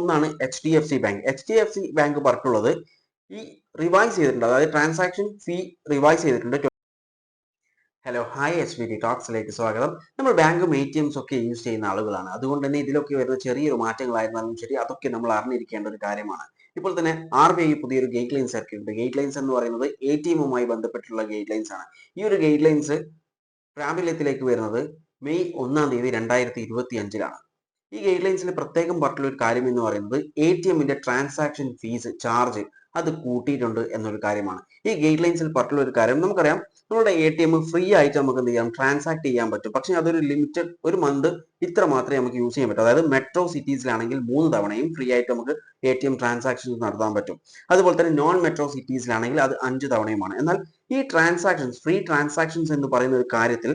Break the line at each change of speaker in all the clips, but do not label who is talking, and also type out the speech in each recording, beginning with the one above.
ഒന്നാണ് H D F C bank H D F C bank പറഞ്ഞിട്ടുള്ളത് ഈ revise ചെയ്തിട്ടുണ്ട്. അതായത് ട്രാൻസാക്ഷൻ ഫീ റിവൈസ് ചെയ്തിട്ടുണ്ട്. Hello hi H B T ടോക്സിലേക്ക് സ്വാഗതം. നമ്മൾ ബാങ്കും എ ടി എംസ് ഒക്കെ യൂസ് ചെയ്യുന്ന ആളുകളാണ്. അതുകൊണ്ട് തന്നെ ഇതിലൊക്കെ വരുന്ന ചെറിയൊരു മാറ്റങ്ങളായിരുന്നാലും ശരി അതൊക്കെ നമ്മൾ അറിഞ്ഞിരിക്കേണ്ട ഒരു കാര്യമാണ്. ഇപ്പോൾ തന്നെ ആർ ബി ഐ പുതിയൊരു ഗൈഡ് ലൈൻസ് ഇറക്കിയിട്ടുണ്ട് ഗൈഡ് ലൈൻസ് എന്ന് പറയുന്നത് എ ടി എമ്മുമായി ബന്ധപ്പെട്ടുള്ള ഗൈഡ് ലൈൻസ് ആണ്. ഈ ഒരു ഗൈഡ് ലൈൻസ് പ്രാബല്യത്തിലേക്ക് വരുന്നത് മെയ് ഒന്നാം തീയതി രണ്ടായിരത്തി ഇരുപത്തി അഞ്ചിലാണ് ഈ ഗൈഡ് ലൈൻസിൽ പ്രത്യേകം പറഞ്ഞിട്ടുള്ള ഒരു കാര്യം എന്ന് പറയുന്നത് എ ടി എമ്മിന്റെ ട്രാൻസാക്ഷൻ ഫീസ് ചാർജ് അത് കൂട്ടിയിട്ടുണ്ട് എന്നൊരു കാര്യമാണ്. ഈ ഗൈഡ് ലൈൻസിൽ പറഞ്ഞിട്ടുള്ള ഒരു കാര്യം നമുക്കറിയാം. നമ്മുടെ എ ടി എം ഫ്രീ ആയിട്ട് നമുക്ക് എന്ത് ചെയ്യാം? ട്രാൻസാക്ട് ചെയ്യാൻ പറ്റും. പക്ഷേ അതൊരു ലിമിറ്റഡ് ഒരു മന്ത് ഇത്ര മാത്രമേ നമുക്ക് യൂസ് ചെയ്യാൻ പറ്റൂ. അതായത് മെട്രോ സിറ്റീസിലാണെങ്കിൽ മൂന്ന് തവണയും ഫ്രീ ആയിട്ട് നമുക്ക് എ ടി എം ട്രാൻസാക്ഷൻസ് നടത്താൻ പറ്റും. അതുപോലെ തന്നെ നോൺ മെട്രോ സിറ്റീസിലാണെങ്കിൽ അത് അഞ്ച് തവണയുമാണ്. എന്നാൽ ഈ ട്രാൻസാക്ഷൻസ് ഫ്രീ ട്രാൻസാക്ഷൻസ് എന്ന് പറയുന്ന ഒരു കാര്യത്തിൽ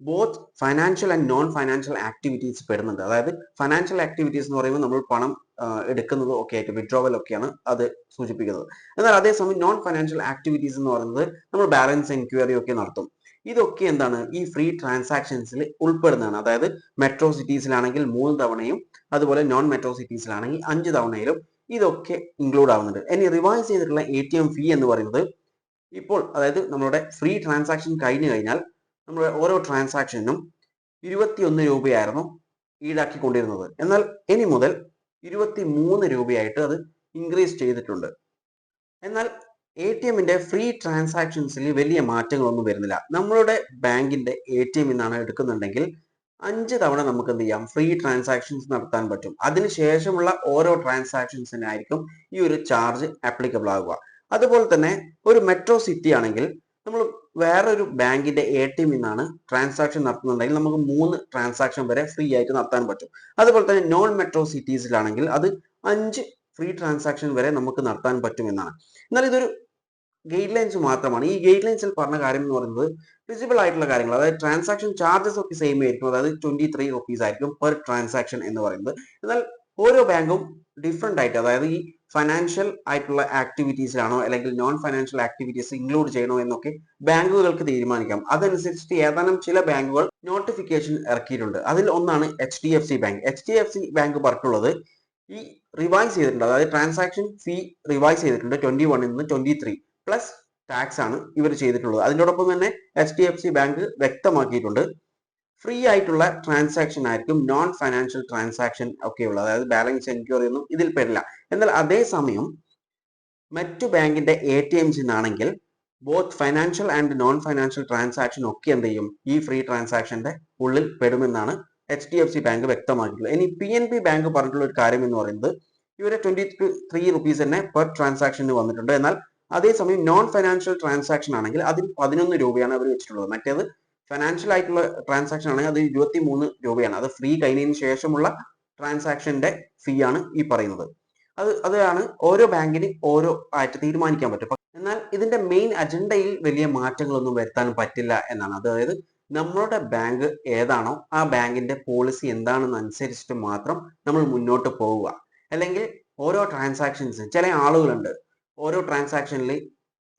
both financial and non financial activities പെടുന്നുണ്ട് അതായത് ഫൈനാൻഷ്യൽ ആക്ടിവിറ്റീസ് എന്ന് പറയുമ്പോൾ നമ്മൾ പണം എടുക്കുന്നത് ഒക്കെ ആയിട്ട് വിഡ്രോവൽ ഒക്കെയാണ് അത് സൂചിപ്പിക്കുന്നത്. എന്നാൽ അതേസമയം നോൺ ഫൈനാൻഷ്യൽ ആക്ടിവിറ്റീസ് എന്ന് പറയുന്നത് നമ്മൾ ബാലൻസ് എൻക്വയറി ഒക്കെ നടത്തും. ഇതൊക്കെ എന്താണ്? ഈ ഫ്രീ ട്രാൻസാക്ഷൻസിൽ ഉൾപ്പെടുന്നതാണ്. അതായത് മെട്രോ സിറ്റീസിലാണെങ്കിൽ മൂന്ന് തവണയും അതുപോലെ നോൺ മെട്രോ സിറ്റീസിലാണെങ്കിൽ അഞ്ച് തവണയിലും ഇതൊക്കെ ഇൻക്ലൂഡ് ആവുന്നുണ്ട്. ഇനി റിവൈസ് ചെയ്തിട്ടുള്ള എ ടി എം ഫീ എന്ന് പറയുന്നത് ഇപ്പോൾ അതായത് നമ്മുടെ ഫ്രീ ട്രാൻസാക്ഷൻ കഴിഞ്ഞു കഴിഞ്ഞാൽ നമ്മുടെ ഓരോ ട്രാൻസാക്ഷനും ഇരുപത്തിയൊന്ന് രൂപയായിരുന്നു ഈടാക്കിക്കൊണ്ടിരുന്നത്. എന്നാൽ ഇനി മുതൽ ഇരുപത്തി മൂന്ന് രൂപയായിട്ട് അത് ഇൻക്രീസ് ചെയ്തിട്ടുണ്ട്. എന്നാൽ എ ടി എമ്മിന്റെ ഫ്രീ ട്രാൻസാക്ഷൻസിൽ വലിയ മാറ്റങ്ങളൊന്നും വരുന്നില്ല. നമ്മളുടെ ബാങ്കിന്റെ എ ടി എം നിന്നാണ് എടുക്കുന്നുണ്ടെങ്കിൽ അഞ്ച് തവണ നമുക്ക് എന്ത് ചെയ്യാം? ഫ്രീ ട്രാൻസാക്ഷൻസ് നടത്താൻ പറ്റും. അതിനുശേഷമുള്ള ഓരോ ട്രാൻസാക്ഷൻസിനായിരിക്കും ഈ ഒരു ചാർജ് ആപ്ലിക്കബിൾ ആകുക അതുപോലെ തന്നെ ഒരു മെട്രോ സിറ്റി ആണെങ്കിൽ നമ്മൾ വേറൊരു ബാങ്കിന്റെ എ ടി എമ്മിൽ നിന്നാണ് ട്രാൻസാക്ഷൻ നടത്തുന്നുണ്ടെങ്കിൽ നമുക്ക് മൂന്ന് ട്രാൻസാക്ഷൻ വരെ ഫ്രീ ആയിട്ട് നടത്താൻ പറ്റും. അതുപോലെ തന്നെ നോൺ മെട്രോ സിറ്റീസിലാണെങ്കിൽ അത് അഞ്ച് ഫ്രീ ട്രാൻസാക്ഷൻ വരെ നമുക്ക് നടത്താൻ പറ്റും എന്നാണ്. എന്നാൽ ഇതൊരു ഗൈഡ് ലൈൻസ് മാത്രമാണ്. ഈ ഗൈഡ് ലൈൻസിൽ പറഞ്ഞ കാര്യം എന്ന് പറയുന്നത് വിസിബിൾ ആയിട്ടുള്ള കാര്യങ്ങൾ അതായത് ട്രാൻസാക്ഷൻ ചാർജസ് ഒക്കെ സെയിം ആയിരിക്കും. അതായത് ട്വന്റി ത്രീ റുപ്പീസ് ആയിരിക്കും പെർ ട്രാൻസാക്ഷൻ എന്ന് പറയുന്നത്. എന്നാൽ ഓരോ ബാങ്കും ഡിഫറെന്റ് ആയിട്ട് അതായത് ഈ ഫൈനാൻഷ്യൽ ആയിട്ടുള്ള ആക്ടിവിറ്റീസിലാണോ അല്ലെങ്കിൽ നോൺ ഫൈനാൻഷ്യൽ ആക്ടിവിറ്റീസ് ഇൻക്ലൂഡ് ചെയ്യണോ എന്നൊക്കെ ബാങ്കുകൾക്ക് തീരുമാനിക്കാം. അതനുസരിച്ചിട്ട് ഏതാനും ചില ബാങ്കുകൾ നോട്ടിഫിക്കേഷൻ ഇറക്കിയിട്ടുണ്ട്. അതിൽ ഒന്നാണ് H D F C bank H D F C bank പറഞ്ഞിട്ടുള്ളത് ഈ റിവൈസ് ചെയ്തിട്ടുണ്ട്. അതായത് ട്രാൻസാക്ഷൻ ഫീ റിവൈസ് ചെയ്തിട്ടുണ്ട്. ട്വന്റി വണ്ണിൽ നിന്ന് ട്വന്റി ത്രീ പ്ലസ് ടാക്സ് ആണ് ഇവർ ചെയ്തിട്ടുള്ളത്. അതിനോടൊപ്പം തന്നെ H D F C bank വ്യക്തമാക്കിയിട്ടുണ്ട്. ഫ്രീ ആയിട്ടുള്ള ട്രാൻസാക്ഷൻ ആയിരിക്കും നോൺ ഫൈനാൻഷ്യൽ ട്രാൻസാക്ഷൻ ഒക്കെ ഉള്ളത് അതായത് ബാലൻസ് എൻക്വയറി ഒന്നും ഇതിൽ പെടില്ല. എന്നാൽ അതേസമയം മറ്റു ബാങ്കിന്റെ എ ടി എംസിൽ നിന്നാണെങ്കിൽ both financial and non financial transaction ഒക്കെ എന്ത് ചെയ്യും? ഈ ഫ്രീ ട്രാൻസാക്ഷന്റെ ഉള്ളിൽ പെടുമെന്നാണ് H D F C bank വ്യക്തമാക്കിയിട്ടുള്ളത്. ഇനി പി എൻ ബി ബാങ്ക് പറഞ്ഞിട്ടുള്ള ഒരു കാര്യം എന്ന് പറയുന്നത് ഇവരെ ട്വന്റി ത്രീ റുപ്പീസ് തന്നെ പെർ ട്രാൻസാക്ഷന് വന്നിട്ടുണ്ട്. എന്നാൽ അതേസമയം നോൺ ഫൈനാൻഷ്യൽ ട്രാൻസാക്ഷൻ ആണെങ്കിൽ അതിൽ പതിനൊന്ന് രൂപയാണ് അവർ വെച്ചിട്ടുള്ളത്. മറ്റേത് ഫൈനാൻഷ്യൽ ആയിട്ടുള്ള ട്രാൻസാക്ഷൻ ആണെങ്കിൽ അത് ഇരുപത്തി മൂന്ന് രൂപയാണ്. അത് ഫ്രീ കഴിഞ്ഞതിന് ശേഷമുള്ള ട്രാൻസാക്ഷന്റെ ഫീ ആണ് ഈ പറയുന്നത്. അത് അതാണ് ഓരോ ബാങ്കിന് ഓരോ ആയിട്ട് തീരുമാനിക്കാൻ പറ്റും. എന്നാൽ ഇതിന്റെ മെയിൻ അജണ്ടയിൽ വലിയ മാറ്റങ്ങളൊന്നും വരുത്താൻ പറ്റില്ല എന്നാണ്. അതായത് നമ്മളുടെ ബാങ്ക് ഏതാണോ ആ ബാങ്കിന്റെ പോളിസി എന്താണെന്ന് അനുസരിച്ചിട്ട് മാത്രം നമ്മൾ മുന്നോട്ട് പോവുക. അല്ലെങ്കിൽ ഓരോ ട്രാൻസാക്ഷൻസ് ചില ആളുകളുണ്ട്. ഓരോ ട്രാൻസാക്ഷനിൽ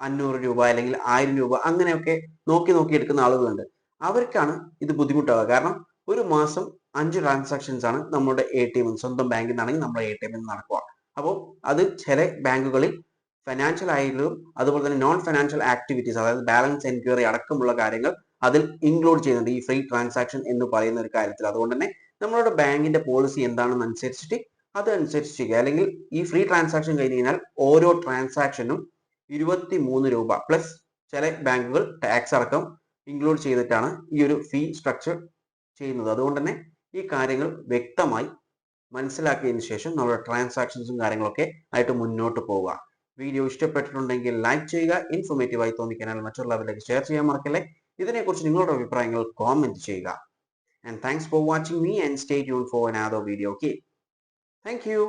അഞ്ഞൂറ് രൂപ അല്ലെങ്കിൽ ആയിരം രൂപ അങ്ങനെയൊക്കെ നോക്കി നോക്കി എടുക്കുന്ന ആളുകളുണ്ട്. അവർക്കാണ് ഇത് ബുദ്ധിമുട്ടാവുക. കാരണം ഒരു മാസം അഞ്ച് ട്രാൻസാക്ഷൻസ് ആണ് നമ്മുടെ എ ടി എം സ്വന്തം ബാങ്കിൽ നിന്നാണെങ്കിൽ നമ്മുടെ എ ടി എമ്മിൽ നടക്കുക അപ്പോൾ അത് ചില ബാങ്കുകളിൽ ഫിനാൻഷ്യൽ ആയാലും അതുപോലെ തന്നെ നോൺ ഫിനാൻഷ്യൽ ആക്ടിവിറ്റീസ് അതായത് ബാലൻസ് എൻക്വയറി അടക്കമുള്ള കാര്യങ്ങൾ അതിൽ ഇൻക്ലൂഡ് ചെയ്യുന്നുണ്ട്. ഈ ഫ്രീ ട്രാൻസാക്ഷൻ എന്ന് പറയുന്ന ഒരു കാര്യത്തിൽ. അതുകൊണ്ട് തന്നെ നമ്മളുടെ ബാങ്കിന്റെ പോളിസി എന്താണെന്ന് അനുസരിച്ചിട്ട് അതനുസരിച്ച് ചെയ്യുക അല്ലെങ്കിൽ ഈ ഫ്രീ ട്രാൻസാക്ഷൻ കഴിഞ്ഞ് കഴിഞ്ഞാൽ ഓരോ ട്രാൻസാക്ഷനും ഇരുപത്തി മൂന്ന് രൂപ പ്ലസ് ചില ബാങ്കുകൾ ടാക്സ് അടക്കം ഇൻക്ലൂഡ് ചെയ്തിട്ടാണ് ഈ ഒരു ഫീ സ്ട്രക്ചർ ചെയ്യുന്നത്. അതുകൊണ്ട് തന്നെ ഈ കാര്യങ്ങൾ വ്യക്തമായി മനസ്സിലാക്കിയതിന് ശേഷം നമ്മുടെ ട്രാൻസാക്ഷൻസും കാര്യങ്ങളൊക്കെ ആയിട്ട് മുന്നോട്ട് പോവുക. വീഡിയോ ഇഷ്ടപ്പെട്ടിട്ടുണ്ടെങ്കിൽ ലൈക്ക് ചെയ്യുക ഇൻഫോർമേറ്റീവ് ആയി തോന്നിക്കാനാൽ മറ്റുള്ളവരിലേക്ക് ഷെയർ ചെയ്യാൻ മറക്കല്ലേ? ഇതിനെക്കുറിച്ച് നിങ്ങളുടെ അഭിപ്രായങ്ങൾ കോമെന്റ് ചെയ്യുക. And thanks for watching me and stay tune for another video okay thank you